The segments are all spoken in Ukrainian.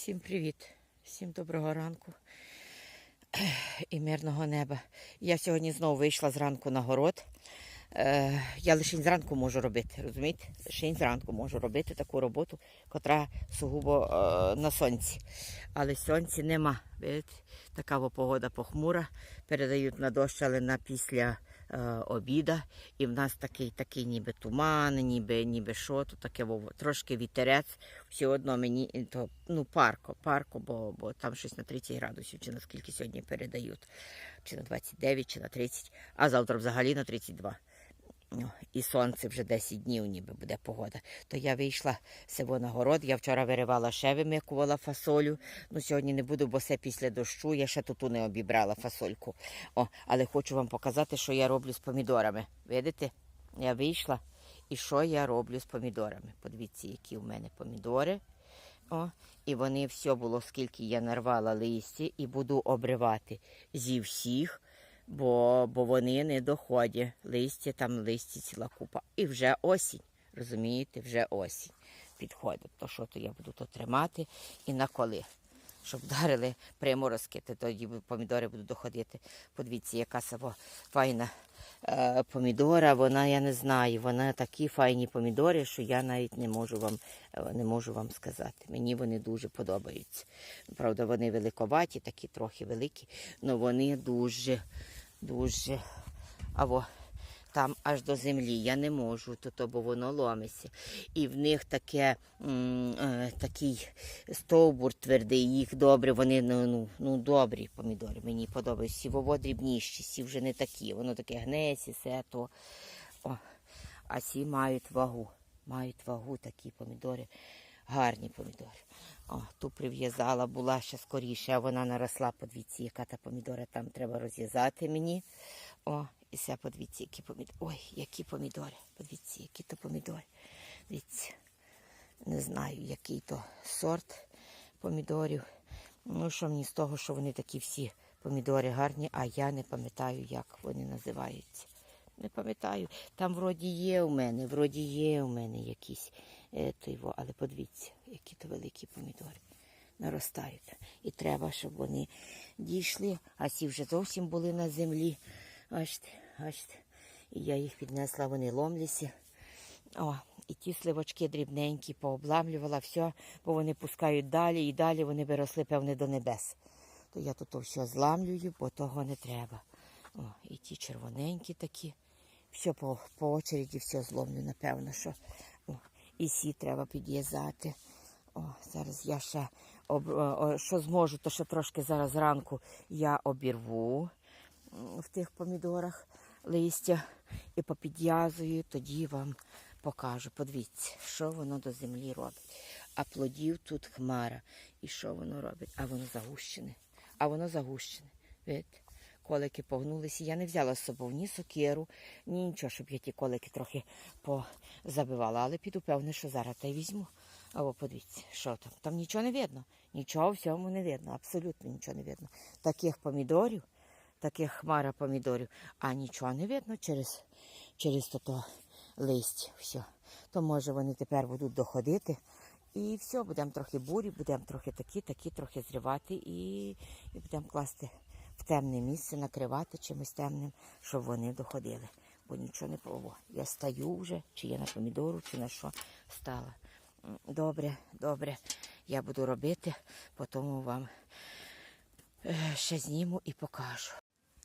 Всім привіт, всім доброго ранку і мирного неба. Я сьогодні знову вийшла зранку на город. Е, я лише зранку можу робити, розумієте? Лише зранку можу робити таку роботу, котра сугубо е, на сонці. Але сонця нема. Видите? Така погода похмура. Передають на дощ, але на після е, обіда. І в нас такий, такий ніби туман, ніби, ніби що, то таке трошки вітерець. Все одно мені то, ну, парко, парко, бо, бо там щось на 30 градусів, чи наскільки сьогодні передають. Чи на 29, чи на 30, а завтра взагалі на 32. Ну, і сонце вже 10 днів ніби буде погода. То я вийшла себе на город. Я вчора виривала ще вимикувала фасолю. Ну сьогодні не буду, бо все після дощу. Я ще тут не обібрала фасольку. О, але хочу вам показати, що я роблю з помідорами. Видите? Я вийшла і що я роблю з помідорами. Подивіться, які в мене помідори. О, і вони все було, скільки я нарвала листі, і буду обривати зі всіх, бо, бо вони не доходять. Листя, там листі ціла купа. І вже осінь. Розумієте, вже осінь підходить. То що то я буду то тримати і на коли. Щоб вдарили приморозки, то тоді помідори будуть доходити. Подивіться, яка сава файна е, помідора. Вона, я не знаю, вона такі файні помідори, що я навіть не можу вам, е, не можу вам сказати. Мені вони дуже подобаються. Правда, вони великоваті, такі трохи великі, але вони дуже, дуже. Або там аж до землі. Я не можу, то, бо воно ломиться. І в них таке, м, е, такий стовбур твердий, їх добре, вони ну, ну, ну, добрі помідори. Мені подобаються. Сівово дрібніші, сі вже не такі. Воно таке гнесі, все то. О, а сі мають вагу. Мають вагу такі помідори. Гарні помідори. О, ту прив'язала, була ще скоріше, а вона наросла. Подивіться, яка та помідора там треба розв'язати мені. О, і все, подивіться, які помідори. Ой, які помідори. Подивіться, які то помідори. Дивіться. Не знаю, який то сорт помідорів. Ну, що мені з того, що вони такі всі помідори гарні, а я не пам'ятаю, як вони називаються. Не пам'ятаю. Там вроді є у мене, вроді є у мене якісь е, його, але подивіться, які то великі помідори наростають. І треба, щоб вони дійшли, а ці вже зовсім були на землі. Бачите, бачите. І я їх піднесла, вони ломлюся. О, і ті сливочки дрібненькі пообламлювала, все, бо вони пускають далі і далі вони виросли, певне, до небес. То я тут все зламлюю, бо того не треба. О, і ті червоненькі такі. Все по, по очереді все зломлю, напевно, що. І сі треба підв'язати. О, зараз я ще об, о, що зможу, то ще трошки зараз зранку я обірву в тих помідорах листя і попідв'язую, тоді вам покажу. Подивіться, що воно до землі робить. А плодів тут хмара. І що воно робить? А воно загущене. А воно загущене. Видите? Колики погнулися. Я не взяла з собою ні сокиру, ні нічого, щоб я ті колики трохи позабивала. Але піду певне, що зараз та й візьму. Або подивіться, що там. Там нічого не видно. Нічого в цьому не видно. Абсолютно нічого не видно. Таких помідорів, таких хмара помідорів, а нічого не видно через, через то листя. Все. То може вони тепер будуть доходити. І все, будемо трохи бурі, будемо трохи такі, такі, трохи зривати і, і будемо класти в темне місце, накривати чимось темним, щоб вони доходили. Бо нічого не пробував. Я стаю вже, чи я на помідору, чи на що стала. Добре, добре. Я буду робити, потім вам е, ще зніму і покажу.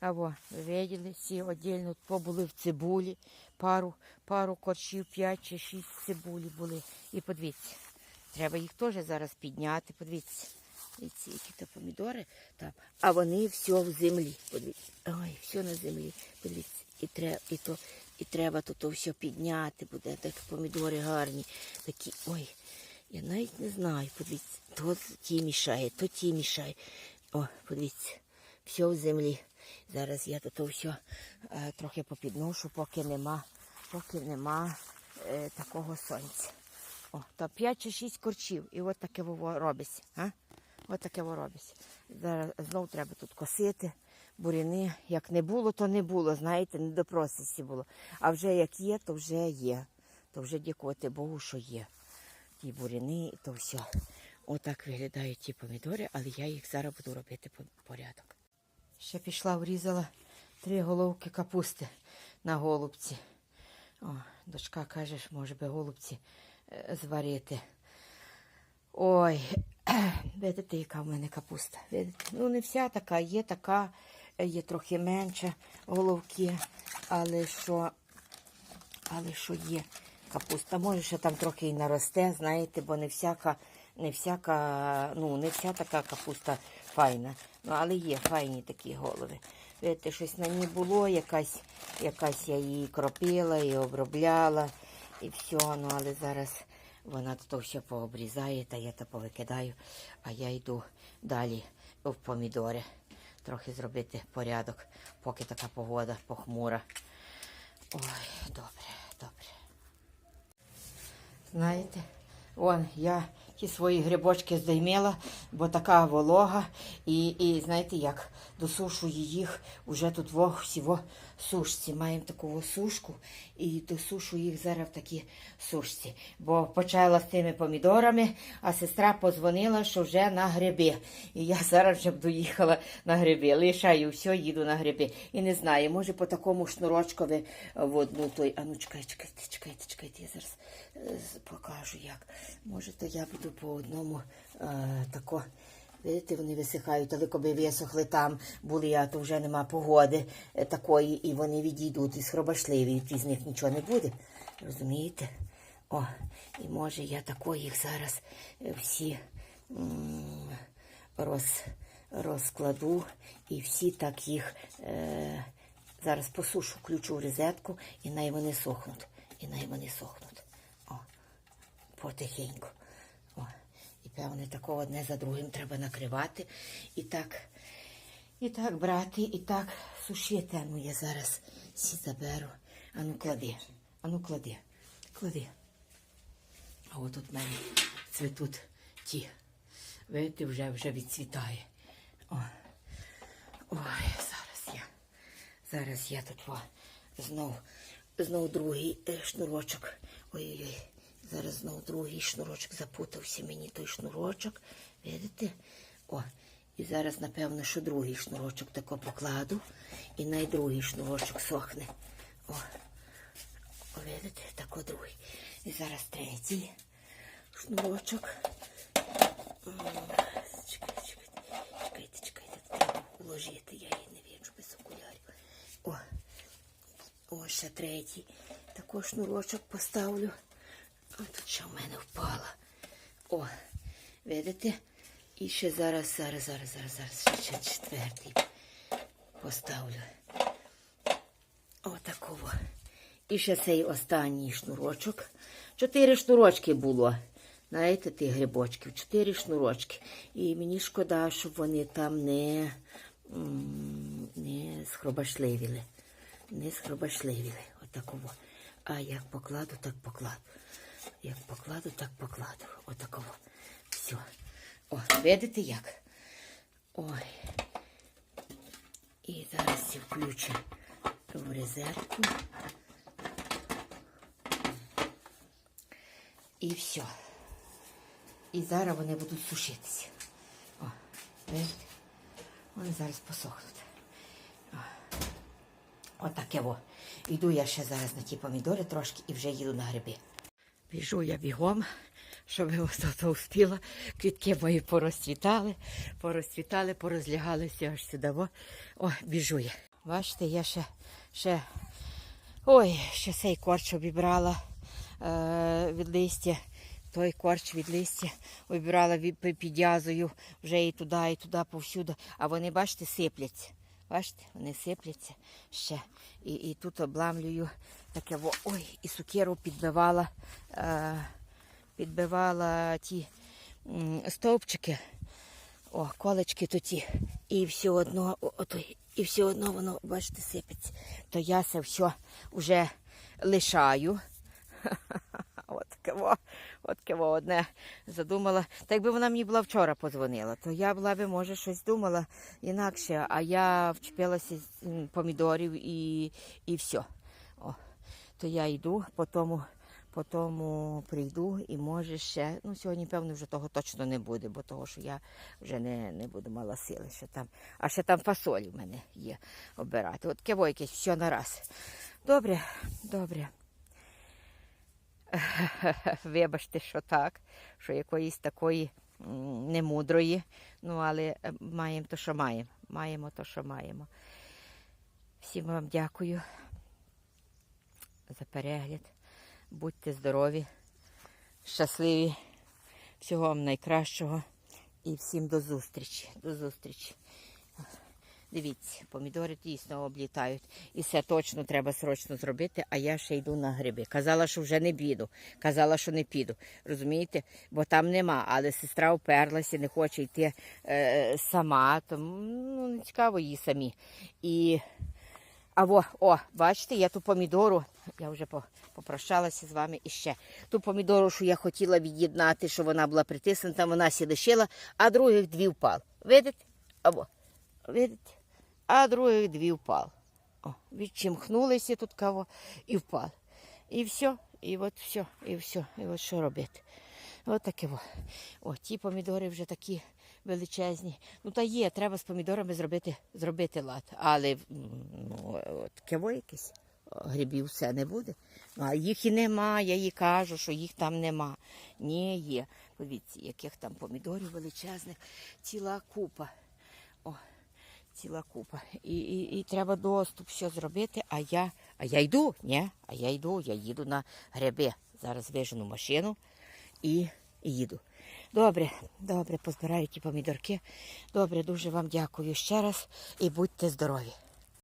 Або ви виділи, всі віддільно побули в цибулі, пару, пару корчів, п'ять чи шість цибулі були. І подивіться, треба їх теж зараз підняти. Подивіться, Дивіться, які то помідори там. А вони все в землі. Подивіться. Ой, все на землі. Подивіться. І треба, і то, і треба то, то все підняти буде. Так помідори гарні. Такі. Ой, я навіть не знаю. Подивіться, то ті мішає, то ті мішає. О, подивіться, все в землі. Зараз я тут все е, трохи попідношу, поки нема, поки нема е, такого сонця. О, то 5 чи 6 корчів. І от таке воно робиться. А? От таке воно робиться. Зараз знов треба тут косити, буряни. Як не було, то не було. Знаєте, не до просісі було. А вже як є, то вже є. То вже дякувати Богу, що є. Ті буряни, і то все. Отак виглядають ті помідори, але я їх зараз буду робити порядок. Ще пішла, врізала три головки капусти на голубці. О, дочка каже, може би голубці е, зварити. Ой, видите, яка в мене капуста. Видите? Ну, не вся така, є така, є трохи менша головки, але що, але що є капуста. Може, ще там трохи і наросте, знаєте, бо не всяка, не всяка, ну, не вся така капуста файна. Ну, але є файні такі голови. Видите, щось на ній було, якась, якась я її кропила і обробляла, і все, ну, але зараз вона то все пообрізає, та я то повикидаю, а я йду далі в помідори. Трохи зробити порядок, поки така погода похмура. Ой, добре, добре. Знаєте, вон я ті свої грибочки здоймила, бо така волога. І, і знаєте як, досушую їх уже тут во всього сушці. Маємо таку сушку і досушую їх зараз в такій сушці. Бо почала з тими помідорами, а сестра подзвонила, що вже на гриби. І я зараз вже б доїхала на гриби. Лишаю все, їду на гриби. І не знаю, може по такому шнурочкові в одну той. А ну чекайте, чекайте, чекайте, чекайте, я зараз е, покажу як. Може, то я буду по одному е, тако. Видите, вони висихають, але коли висохли там, були, а то вже нема погоди е, такої, і вони відійдуть із хробашливі, і з них нічого не буде. Розумієте? О, і може я тако їх зараз е, всі роз, розкладу і всі так їх е, зараз посушу, включу в розетку, і най вони сохнуть. І най вони сохнуть. О, потихеньку. Певне такого одне за другим треба накривати. І так, і так брати, і так сушити. Ну я зараз всі заберу. Ану клади, ану клади, клади. А от тут в мене цвітуть ті. Видите, вже, вже відцвітає. О. Ой, зараз я. Зараз я тут о, знов, знов другий е, шнурочок. Ой-ой-ой. Зараз знов другий шнурочок запутався мені той шнурочок. Видите? О, і зараз, напевно, що другий шнурочок тако покладу. І най другий шнурочок сохне. О, о видите, тако другий. І зараз третій шнурочок. Чекайте, чекайте, чекайте, чекайте, треба уложити, я її не бачу без окулярів. О, о, ще третій. Також шнурочок поставлю. Ще в мене впала. О, видите? І ще зараз, зараз, зараз, зараз, зараз, ще четвертий поставлю. Отакого. І ще цей останній шнурочок. Чотири шнурочки було. Знаєте, тих грибочків, чотири шнурочки. І мені шкода, щоб вони там не, не схробашливіли. Не схробашливіли. Отакого. А як покладу, так покладу. Як покладу, так покладу. Отакого. Все. О, видите як? Ой. І зараз я включу в розетку. І все. І зараз вони будуть сушитися. О, видите? Вони зараз посохнуть. Отаке во. Йду я ще зараз на ті помідори трошки і вже їду на гриби. Біжу я бігом, щоб то успіла. Квітки мої порозцвітали, порозцвітали, порозлягалися аж сюди. Во. О, біжу я. Бачите, я ще, ще, ой, ще цей корч обібрала е, від листя. Той корч від листя обібрала від, під язою, вже і туди, і туди, повсюди. А вони, бачите, сипляться. Бачите, вони сипляться ще. І, і тут обламлюю таке, во, ой, і сукеру підбивала, е, підбивала ті м, стовпчики, о, колечки то. І все одно, о, ото, і все одно воно, бачите, сипеться. То я це все вже лишаю. От кого, от кого одне задумала. Та якби вона мені була вчора подзвонила, то я була би, може, щось думала інакше, а я вчепилася з помідорів і, і все. О, то я йду, по тому, Потім прийду і може ще. Ну, сьогодні, певно, вже того точно не буде, бо того, що я вже не, не буду мала сили. Ще там. А ще там фасоль у мене є обирати. От кево якесь все на раз. Добре, добре. Вибачте, що так, що якоїсь такої немудрої. Ну, але е, маємо то, що маємо. Маємо то, що маємо. Всім вам дякую за перегляд. Будьте здорові, щасливі, всього вам найкращого і всім до зустрічі. До зустрічі. Дивіться, помідори дійсно облітають. І все точно треба срочно зробити, а я ще йду на гриби. Казала, що вже не піду. Казала, що не піду. Розумієте? Бо там нема. Але сестра вперлася, не хоче йти е, сама. Тому ну, не цікаво їй самі. І а во, о, бачите, я ту помідору, я вже попрощалася з вами іще. Ту помідору, що я хотіла від'єднати, що вона була притиснута, вона сі лишила, а других дві впал. Видите? Або, видите? А других дві впал. О, відчимхнулися тут кого і впал. І все, і от все, і все. І от що робити. От таке во. О, ті помідори вже такі величезні. Ну та є, треба з помідорами зробити, зробити лад. Але ну, кево якесь грибів все не буде. А їх і нема, я їй кажу, що їх там нема. Ні, є. Подивіться, яких там помідорів величезних, ціла купа. О, ціла купа. І, і, і треба доступ все зробити, а я, а я йду, ні, а я йду, я їду на гриби. Зараз вижену машину і, і їду. Добре, добре, позбираю ті помідорки. Добре, дуже вам дякую ще раз і будьте здорові.